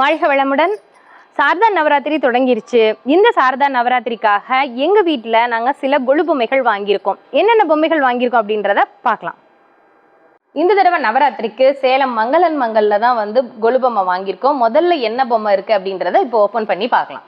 வாழ்க வளமுடன். சாரதா நவராத்திரி தொடங்கிருச்சு. இந்த சாரதா நவராத்திரிக்காக எங்கள் வீட்டில் நாங்கள் சில கொலு பொம்மைகள் வாங்கியிருக்கோம். என்னென்ன பொம்மைகள் வாங்கியிருக்கோம் அப்படின்றத பார்க்கலாம். இந்த தடவை நவராத்திரிக்கு சேலம் மங்களன் மங்கல்ல தான் வந்து கொலு பொம்மை வாங்கியிருக்கோம். முதல்ல என்ன பொம்மை இருக்குது அப்படின்றத இப்போ ஓப்பன் பண்ணி பார்க்கலாம்.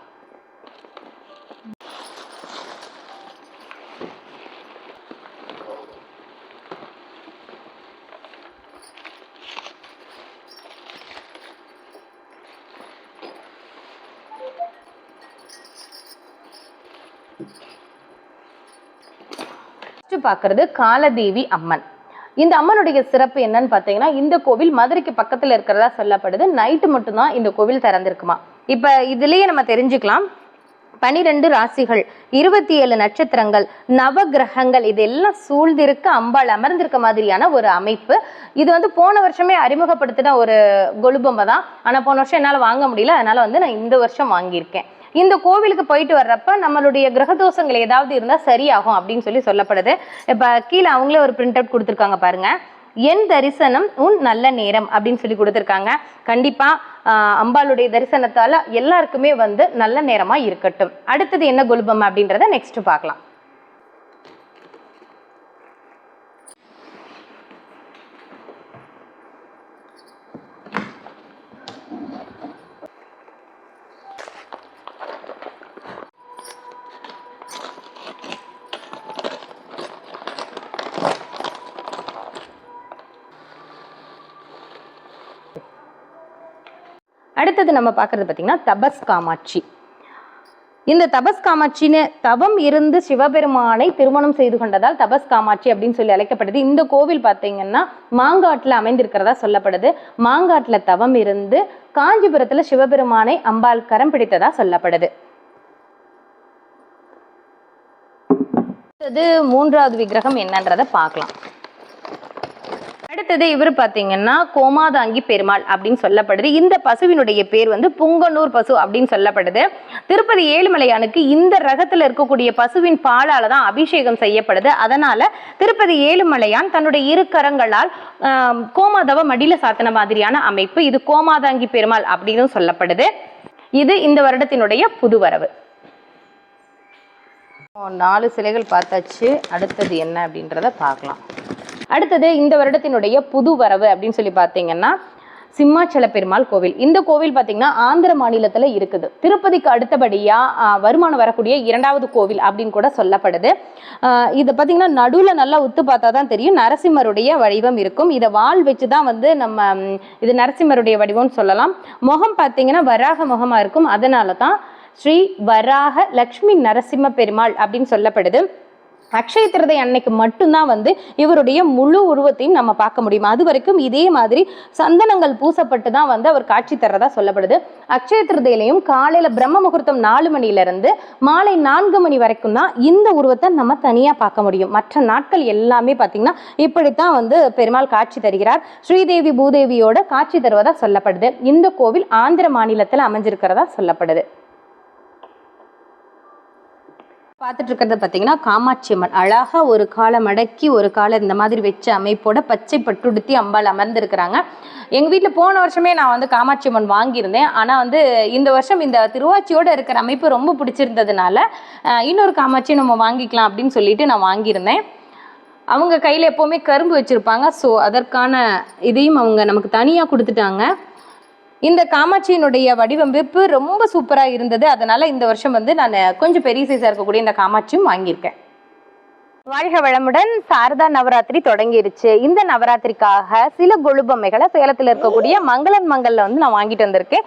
ஃபஸ்ட்டு பார்க்குறது காலதேவி அம்மன். இந்த அம்மனுடைய சிறப்பு என்னன்னு பார்த்தீங்கன்னா இந்த கோவில் மதுரைக்கு பக்கத்தில் இருக்கிறதா சொல்லப்படுது. நைட்டு மட்டும்தான் இந்த கோவில் திறந்திருக்குமா? இப்போ இதுலேயே நம்ம தெரிஞ்சுக்கலாம். பனிரெண்டு ராசிகள் இருபத்தி ஏழு நட்சத்திரங்கள் நவ கிரகங்கள் இதெல்லாம் சூழ்ந்திருக்க அம்பாள் அமர்ந்திருக்க மாதிரியான ஒரு அமைப்பு. இது வந்து போன வருஷமே அறிமுகப்படுத்தின ஒரு கொலுபொம்மை தான். ஆனால் போன வருஷம் என்னால் வாங்க முடியல. அதனால வந்து நான் இந்த வருஷம் வாங்கியிருக்கேன். இந்த கோவிலுக்கு போயிட்டு வர்றப்ப நம்மளுடைய கிரகதோஷங்கள் ஏதாவது இருந்தால் சரியாகும் அப்படின்னு சொல்லி சொல்லப்படுது. இப்போ கீழே அவங்களே ஒரு பிரிண்ட் அவுட் கொடுத்துருக்காங்க பாருங்க. என் தரிசனம் உன் நல்ல நேரம் அப்படின்னு சொல்லி கொடுத்துருக்காங்க. கண்டிப்பாக அம்பாளுடைய தரிசனத்தால் எல்லாருக்குமே வந்து நல்ல நேரமாக இருக்கட்டும். அடுத்தது என்ன குலுபம் அப்படின்றத நெக்ஸ்ட் பார்க்கலாம் அடுத்தது நம்ம பார்க்கறது பார்த்தீங்கன்னா தபஸ் காமாட்சி இந்த தபஸ் காமாட்சின்னு தவம் இருந்து சிவபெருமானை திருமணம் செய்து கொண்டதால் தபஸ் காமாட்சி அப்படின்னு சொல்லி அழைக்கப்படுது. இந்த கோவில் பார்த்தீங்கன்னா மாங்காட்டில் அமைந்திருக்கிறதா சொல்லப்படுது. மாங்காட்டில் தவம் இருந்து காஞ்சிபுரத்தில் சிவபெருமானை அம்பாள் கரம் பிடித்ததா சொல்லப்படுது. அடுத்தது மூன்றாவது விக்கிரகம் என்னன்றதை பார்க்கலாம். அடுத்தது இவர் பார்த்தீங்கன்னா கோமாதாங்கி பெருமாள் அப்படின்னு சொல்லப்படுது. இந்த பசுவினுடைய பேர் வந்து புங்கனூர் பசு அப்படின்னு சொல்லப்படுது. திருப்பதி ஏழுமலையானுக்கு இந்த ரகத்தில் இருக்கக்கூடிய பசுவின் பாலால தான் அபிஷேகம் செய்யப்படுது. அதனால திருப்பதி ஏழுமலையான் தன்னுடைய இரு கரங்களால் கோமாதவ மடியில சாத்தின மாதிரியான அமைப்பு. இது கோமாதாங்கி பெருமாள் அப்படின்னு சொல்லப்படுது. இது இந்த வருடத்தினுடைய புது வரவு. நாலு சிலைகள் பார்த்தாச்சு. அடுத்தது என்ன அப்படின்றத பார்க்கலாம். அடுத்தது இந்த வருடத்தினுடைய புது வரவு அப்படின்னு சொல்லி பார்த்தீங்கன்னா சிம்மாச்சல பெருமாள் கோவில். இந்த கோவில் பார்த்தீங்கன்னா ஆந்திர மாநிலத்தில் இருக்குது. திருப்பதிக்கு அடுத்தபடியாக வருமானம் வரக்கூடிய இரண்டாவது கோவில் அப்படின்னு கூட சொல்லப்படுது. இதை இது பார்த்தீங்கன்னா நடுவில் நல்லா உத்து பார்த்தா தான் தெரியும். நரசிம்மருடைய வடிவம் இருக்கும். இதை வால் வச்சு தான் வந்து நம்ம இது நரசிம்மருடைய வடிவம்னு சொல்லலாம். முகம் பார்த்தீங்கன்னா வராக முகமாக இருக்கும். அதனால தான் ஸ்ரீ வராக லக்ஷ்மி நரசிம்ம பெருமாள் அப்படின்னு சொல்லப்படுது. அக்ஷய திருதை அன்னைக்கு மட்டும்தான் வந்து இவருடைய முழு உருவத்தையும் நம்ம பார்க்க முடியும். அது வரைக்கும் இதே மாதிரி சந்தனங்கள் பூசப்பட்டு தான் வந்து அவர் காட்சி தர்றதா சொல்லப்படுது. அக்ஷய திருதையிலையும் காலையில பிரம்ம முகூர்த்தம் நாலு மணியிலிருந்து மாலை நான்கு மணி வரைக்கும் தான் இந்த உருவத்தை நம்ம தனியா பார்க்க முடியும். மற்ற நாட்கள் எல்லாமே பார்த்தீங்கன்னா இப்படித்தான் வந்து பெருமாள் காட்சி தருகிறார். ஸ்ரீதேவி பூதேவியோட காட்சி தருவதா சொல்லப்படுது. இந்த கோவில் ஆந்திர மாநிலத்தில் அமைஞ்சிருக்கிறதா சொல்லப்படுது. பார்த்துட்டு இருக்கிறது பார்த்தீங்கன்னா காமாட்சி அம்மன். அழகாக ஒரு காலை மடக்கி ஒரு காலை இந்த மாதிரி வச்ச அமைப்போட பச்சை பட்டுடுத்தி அம்பாள் அமர்ந்திருக்கிறாங்க. எங்கள் வீட்டில் போன வருஷமே நான் வந்து காமாட்சி அம்மன் வாங்கியிருந்தேன். ஆனால் வந்து இந்த வருஷம் இந்த திருவாச்சியோடு இருக்கிற அமைப்பு ரொம்ப பிடிச்சிருந்ததுனால இன்னொரு காமாட்சி நம்ம வாங்கிக்கலாம் அப்படின்னு சொல்லிட்டு நான் வாங்கியிருந்தேன். அவங்க கையில் எப்போவுமே கரும்பு வச்சுருப்பாங்க. ஸோ அதற்கான இதையும் அவங்க நமக்கு தனியாக கொடுத்துட்டாங்க. இந்த காமாட்சியினுடைய வடிவமைப்பு ரொம்ப சூப்பராக இருந்தது. அதனால இந்த வருஷம் வந்து நான் கொஞ்சம் பெரிய சைஸாக இருக்கக்கூடிய இந்த காமாட்சியும் வாங்கியிருக்கேன். வாழ்க வளமுடன். சாரதா நவராத்திரி தொடங்கிருச்சு. இந்த நவராத்திரிக்காக சில கொழுபொம்மைகளை சேலத்தில் இருக்கக்கூடிய மங்களன் மங்கல்ல வந்து நான் வாங்கிட்டு வந்திருக்கேன்.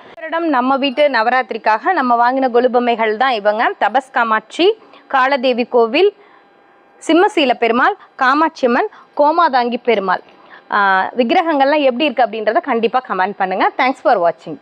நம்ம வீட்டு நவராத்திரிக்காக நம்ம வாங்கின கொழுபொம்மைகள் தான் இவங்க. தபஸ் காமாட்சி காலதேவி கோவில் சிம்மசீல பெருமாள் காமாட்சியம்மன் கோமாதாங்கி பெருமாள். விக்கிரகங்கள்லாம் எப்படி இருக்கு அப்படின்றத கண்டிப்பாக கமெண்ட் பண்ணுங்க. தேங்க்ஸ் ஃபார் வாட்சிங்